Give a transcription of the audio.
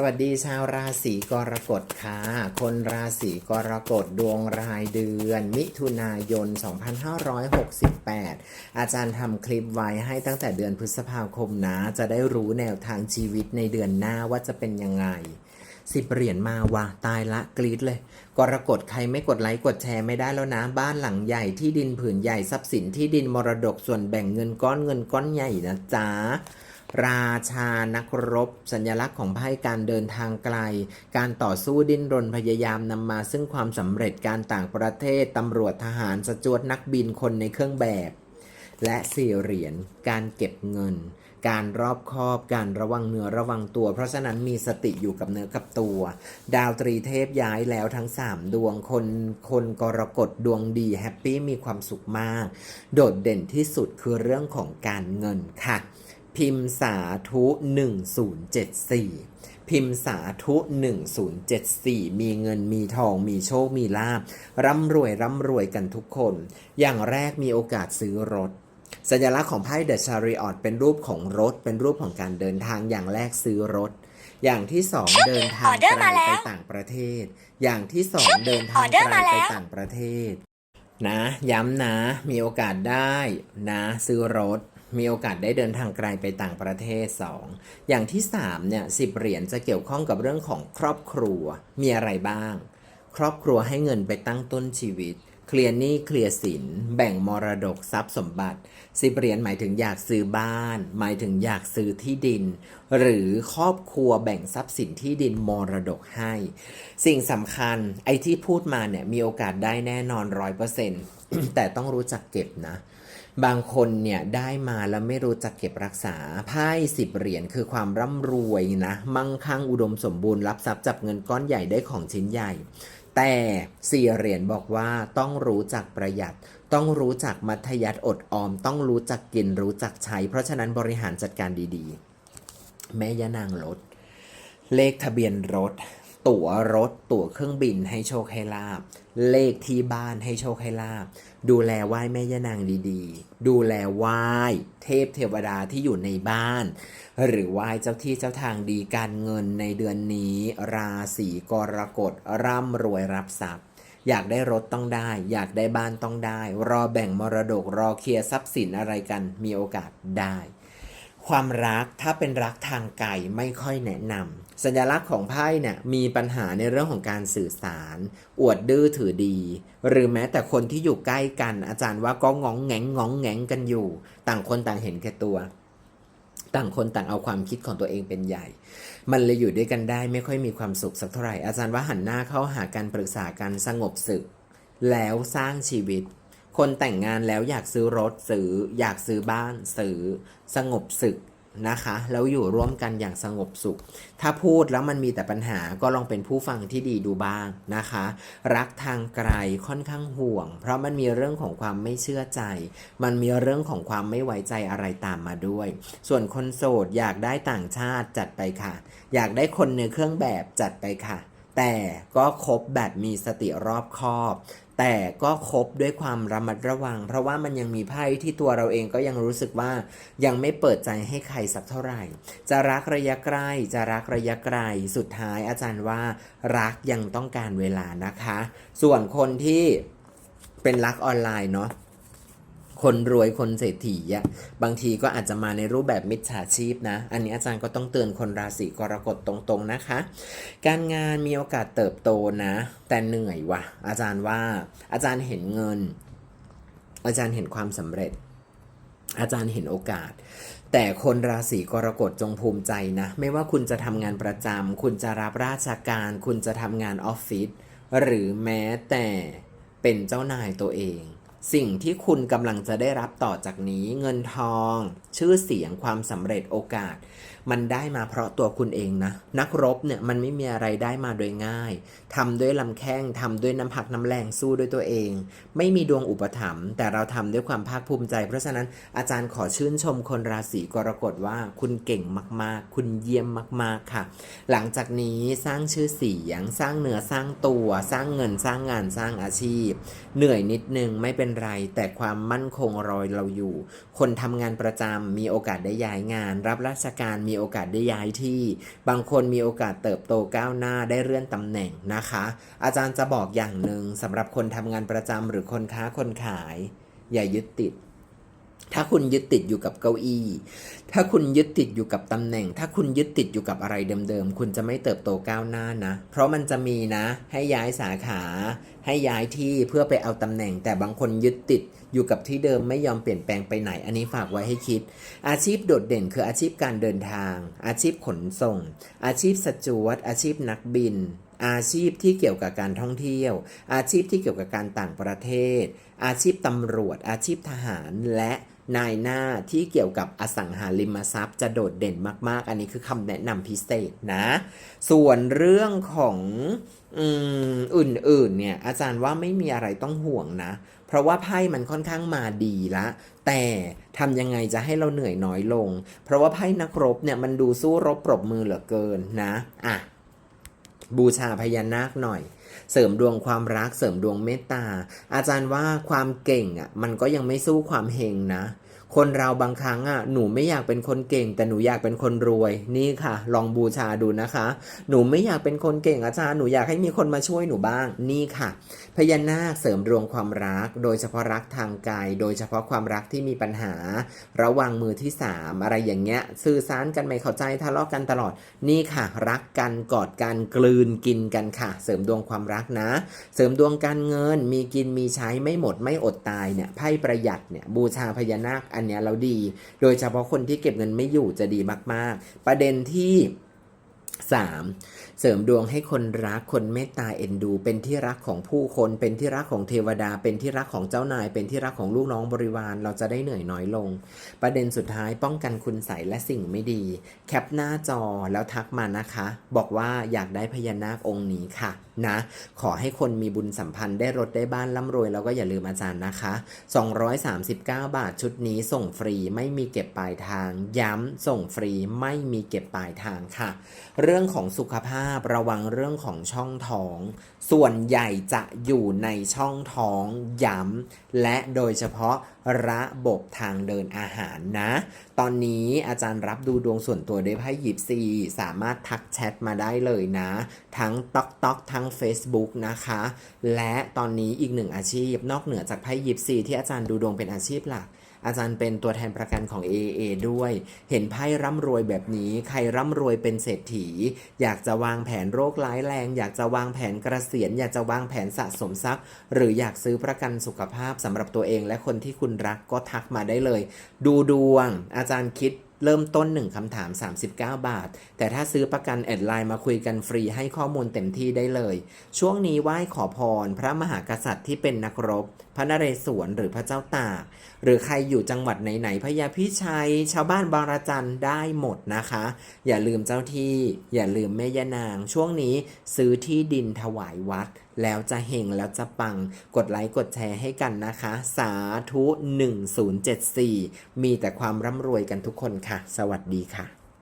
สวัสดีชาวราศีกรกฎค่ะ คนราศีกรกฎดวงรายเดือน มิถุนายน 2568 อาจารย์ทำคลิปไว้ให้ตั้งแต่เดือนพฤษภาคมนะ จะได้รู้แนวทางชีวิตในเดือนหน้าว่าจะเป็นยังไงสิบเหรียญมาวะตายละกรีดเลย กรกฎใครไม่กดไลค์กดแชร์ไม่ได้แล้วนะ บ้านหลังใหญ่ที่ดินผืนใหญ่ทรัพย์สินที่ดินมรดกส่วนแบ่งเงินก้อนเงินก้อนใหญ่นะจ๊ะ ราชานักรบ สัญลักษณ์ของไพ่การเดินทางไกล การต่อสู้ดิ้นรนพยายามนำมาซึ่งความสำเร็จการต่างประเทศตำรวจทหารสจวตนักบินคนในเครื่องแบบ และสี่เหรียญการเก็บเงิน การรอบคอบการระวังเนื้อระวังตัว เพราะฉะนั้นมีสติอยู่กับเนื้อกับตัว ดาวตรีเทพย้ายแล้วทั้ง 3 ดวงคนคนกรกฎดวงดีแฮปปี้มีความสุขมาก โดดเด่นที่สุดคือเรื่องของการเงินค่ะ พิมพ์สาธุ 1074 พิมพ์สาธุ 1074 มีเงินมีทองมีโชคมีลาบร่ำรวยร่ำรวยกันทุกคน อย่างแรกมีโอกาสซื้อรถ สัญลักษณ์ของไพ่เดอะชาริออตเป็นรูปของรถ เป็นรูปของการเดินทางอย่างแรกซื้อรถอย่างที่สองเดินทางออเดอร์ไกลมาแล้ไปวต่างประเทศ อย่างที่สองเดินทางออเดอร์ไกลมาแล้ไปวต่างประเทศ นะ ย้ำนะ มีโอกาสได้ นะ ซื้อรถ มีโอกาสได้เดินทางไกลไปต่างประเทศ 2 อย่างที่3เนี่ยสิบเหรียญจะเกี่ยวข้องกับเรื่องของครอบครัวมีอะไรบ้าง ครอบครัวให้เงินไปตั้งต้นชีวิต เคลียร์หนี้เคลียร์สิน แบ่งมรดกทรัพย์สมบัติสิบเหรียญหมายถึงอยากซื้อบ้าน หมายถึงอยากซื้อที่ดิน หรือครอบครัวแบ่งทรัพย์สินที่ดินมรดกให้ สิ่งสำคัญไอ้ที่พูดมาเนี่ยมีโอกาสได้แน่นอนร้อยเปอร์เซ็นต์แต่ต้องรู้จักเก็บนะ บางคนเนี่ยได้มาแล้วไม่รู้จักเก็บรักษาไพ่สิบเหรียญคือความร่ำรวยนะ มั่งคั่งอุดมสมบูรณ์รับทรัพย์จับเงินก้อนใหญ่ได้ของชิ้นใหญ่ แต่สี่เหรียญบอกว่าต้องรู้จักประหยัด ต้องรู้จักมัธยัติอดออม ต้องรู้จักกินรู้จักใช้ เพราะฉะนั้นบริหารจัดการดีๆ แม่ยานางรถ เลขทะเบียนรถ ตั๋วรถ ตั๋วเครื่องบินให้โชคให้ลาบ เลขที่บ้านให้โชคให้ลาบ ดูแลไหว้แม่ย่านางดีๆ ดูแลไหว้เทพเทวดาที่อยู่ในบ้าน หรือไหว้เจ้าที่เจ้าทางดีการเงินในเดือนนี้ ราศีกรกฎร่ำรวยรับทรัพย์อยากได้รถต้องได้ อยากได้บ้านต้องได้ รอแบ่งมรดกรอเคลียร์ทรัพย์สินอะไรกันมีโอกาสได้ ความรักถ้าเป็นรักทางไกลไม่ค่อยแนะนำสัญลักษณ์ของไพ่เนี่ยมีปัญหาในเรื่องของการสื่อสาร อวดดื้อถือดี หรือแม้แต่คนที่อยู่ใกล้กัน อาจารย์ว่าก็งองแงงงองแงงกันอยู่ ต่างคนต่างเห็นแก่ตัว ต่างคนต่างเอาความคิดของตัวเองเป็นใหญ่ มันเลยอยู่ด้วยกันได้ไม่ค่อยมีความสุขสักเท่าไหร่อาจารย์ว่าหันหน้าเข้าหาการปรึกษากันสงบศึก แล้วสร้างชีวิต คนแต่งงานแล้วอยากซื้อรถซื้ออยากซื้อบ้านซื้อสงบศึกนะคะ แล้วอยู่ร่วมกันอย่างสงบสุข ถ้าพูดแล้วมันมีแต่ปัญหาก็ลองเป็นผู้ฟังที่ดีดูบ้างนะคะ รักทางไกลค่อนข้างห่วง เพราะมันมีเรื่องของความไม่เชื่อใจ มันมีเรื่องของความไม่ไว้ใจอะไรตามมาด้วย ส่วนคนโสดอยากได้ต่างชาติจัดไปค่ะ อยากได้คนในเครื่องแบบจัดไปค่ะแต่ก็คบแบบมีสติรอบคอบ แต่ก็คบด้วยความระมัดระวัง เพราะว่ามันยังมีไพ่ที่ตัวเราเองก็ยังรู้สึกว่ายังไม่เปิดใจให้ใครสักเท่าไหร่ จะรักระยะใกล้จะรักระยะไกลสุดท้ายอาจารย์ว่ารักยังต้องการเวลานะคะ ส่วนคนที่เป็นรักออนไลน์เนาะ คนรวยคนเศรษฐีอะบางทีก็อาจจะมาในรูปแบบมิจฉาชีพนะ อันนี้อาจารย์ก็ต้องเตือนคนราศีกรกฎตรงๆนะคะ การงานมีโอกาสเติบโตนะ แต่เหนื่อยว่ะ อาจารย์ว่าอาจารย์เห็นเงิน อาจารย์เห็นความสำเร็จ อาจารย์เห็นโอกาสแต่คนราศีกรกฎจงภูมิใจนะ ไม่ว่าคุณจะทำงานประจำคุณจะรับราชการ คุณจะทำงานออฟฟิศหรือแม้แต่เป็นเจ้านายตัวเอง สิ่งที่คุณกำลังจะได้รับต่อจากนี้ เงินทอง ชื่อเสียงความสำเร็จโอกาส มันได้มาเพราะตัวคุณเองนะ นักรบเนี่ยมันไม่มีอะไรได้มาโดยง่ายทำด้วยลำแข้งทำด้วยน้ำพักน้ำแรงสู้ด้วยตัวเอง ไม่มีดวงอุปถัมภ์แต่เราทำด้วยความภาคภูมิใจ เพราะฉะนั้นอาจารย์ขอชื่นชมคนราศีกรกฎว่าคุณเก่งมากๆ คุณเยี่ยมมากๆค่ะ หลังจากนี้สร้างชื่อเสียง สร้างเนื้อสร้างตัว สร้างเงินสร้างงานสร้างอาชีพ เหนื่อยนิดนึงไม่เป็นไรแต่ความมั่นคงรอยเราอยู่ คนทำงานประจำมีโอกาสได้ย้ายงาน รับราชการมีโอกาสได้ย้ายที่ บางคนมีโอกาสเติบโตก้าวหน้าได้เลื่อนตำแหน่งนะคะ อาจารย์จะบอกอย่างหนึ่งสำหรับคนทำงานประจำหรือคนค้าคนขาย อย่ายึดติด ถ้าคุณยึดติดอยู่กับเก้าอี้ ถ้าคุณยึดติดอยู่กับตำแหน่ง ถ้าคุณยึดติดอยู่กับอะไรเดิมๆ คุณจะไม่เติบโตก้าวหน้านะ เพราะมันจะมีนะ ให้ย้ายสาขา ให้ย้ายที่เพื่อไปเอาตำแหน่ง แต่บางคนยึดติดอยู่กับที่เดิมไม่ยอมเปลี่ยนแปลงไปไหน อันนี้ฝากไว้ให้คิด อาชีพโดดเด่นคืออาชีพการเดินทาง อาชีพขนส่ง อาชีพสจวตอาชีพนักบิน อาชีพที่เกี่ยวกับการท่องเที่ยว อาชีพที่เกี่ยวกับการต่างประเทศ อาชีพตำรวจ อาชีพทหารและนายหน้าที่เกี่ยวกับอสังหาริมทรัพย์จะโดดเด่นมาก ๆ อันนี้คือคำแนะนำพิเศษนะ ส่วนเรื่องของอื่น ๆ เนี่ย อาจารย์ว่าไม่มีอะไรต้องห่วงนะ เพราะว่าไพ่มันค่อนข้างมาดีละ แต่ทำยังไงจะให้เราเหนื่อยน้อยลง เพราะว่าไพ่นักรบเนี่ยมันดูสู้รบปรบมือเหลือเกินนะ อะ บูชาพญานาคหน่อย เสริมดวงความรักเสริมดวงเมตตา อาจารย์ว่าความเก่งอะมันก็ยังไม่สู้ความเฮงนะ คนเราบางครั้งอะหนูไม่อยากเป็นคนเก่ง แต่หนูอยากเป็นคนรวย นี่ค่ะ ลองบูชาดูนะคะ หนูไม่อยากเป็นคนเก่งอาจารย์หนูอยากให้มีคนมาช่วยหนูบ้างนี่ค่ะ พญานาคเสริมดวงความรัก โดยเฉพาะรักทางกายโดยเฉพาะความรักที่มีปัญหา ระว่างมือที่สามอะไรอย่างเงี้ยสื่อสารกันไม่เข้าใจทะเลาะกันตลอดนี่ค่ะ รักกันกอดกันกลืนกินกันค่ะ เสริมดวงความรักนะ เสริมดวงการเงินมีกินมีใช้ไม่หมดไม่อดตายเนี่ยไพ่ประหยัดเนี่ยบูชาพญานาคอันนี้เราดี โดยเฉพาะคนที่เก็บเงินไม่อยู่จะดีมาก ๆ ประเด็นที่ 3. เสริมดวงให้คนรักคนเมตตาเอ็นดู เป็นที่รักของผู้คน เป็นที่รักของเทวดา เป็นที่รักของเจ้านาย เป็นที่รักของลูกน้องบริวาร เราจะได้เหนื่อยน้อยลง ประเด็นสุดท้ายป้องกันคุณใสและสิ่งไม่ดี แคปหน้าจอแล้วทักมานะคะ บอกว่าอยากได้พญานาคองค์นี้ค่ะนะ ขอให้คนมีบุญสัมพันธ์ได้รถได้บ้านร่ำรวย แล้วก็อย่าลืมอาจารย์นะคะ 239 บาทชุดนี้ส่งฟรีไม่มีเก็บปลายทาง ย้ำส่งฟรีไม่มีเก็บปลายทางค่ะเรื่องของสุขภาพระวังเรื่องของช่องท้อง ส่วนใหญ่จะอยู่ในช่องท้องย้ำและโดยเฉพาะระบบทางเดินอาหารนะ ตอนนี้อาจารย์รับดูดวงส่วนตัวได้ไพ่หยิบซีสามารถทักแชทมาได้เลยนะ ทั้งต๊อกต๊อกทั้ง Facebook นะคะ และตอนนี้อีกหนึ่งอาชีพนอกเหนือจากไพ่หยิบซีที่อาจารย์ดูดวงเป็นอาชีพหลัก อาจารย์เป็นตัวแทนประกันของ AA ด้วย เห็นไพ่ร่ำรวยแบบนี้ ใครร่ำรวยเป็นเศรษฐี อยากจะวางแผนโรคร้ายแรง อยากจะวางแผนเกษียณอยากจะวางแผนสะสมทรัพย์ หรืออยากซื้อประกันสุขภาพสำหรับตัวเองและคนที่คุณรักก็ทักมาได้เลย ดูดวง อาจารย์คิด เริ่มต้น 1คำถาม 39 บาท แต่ถ้าซื้อประกันแอดไลน์มาคุยกันฟรีให้ข้อมูลเต็มที่ได้เลย ช่วงนี้ไหว้ขอพร พระมหากษัตริย์ที่เป็นนักรบ พระนเรศวรหรือพระเจ้าตาก หรือใครอยู่จังหวัดไหนๆพญาพิชัย ชาวบ้านบางระจันได้หมดนะคะ อย่าลืมเจ้าที่ อย่าลืมแม่ยานาง ช่วงนี้ซื้อที่ดินถวายวัด แล้วจะเฮงแล้วจะปัง กดไลค์กดแชร์ให้กันนะคะ สาธุ 1074 มีแต่ความร่ำรวยกันทุกคนค่ะ สวัสดีค่ะ